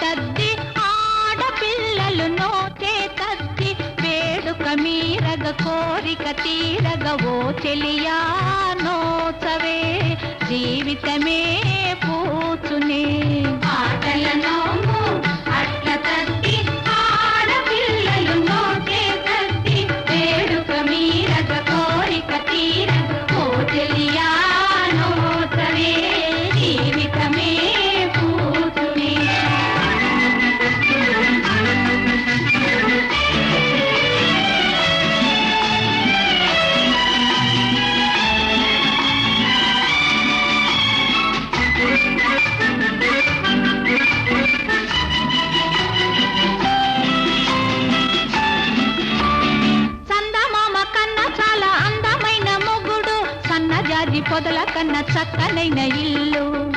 తద్ది ఆడపిల్లలు నోచే తద్ది వేడుక మీరగ కోరిక తీరగ చెలియా నోచవే జీవితమే పొదల కన్నా చక్కనైన ఇల్లు.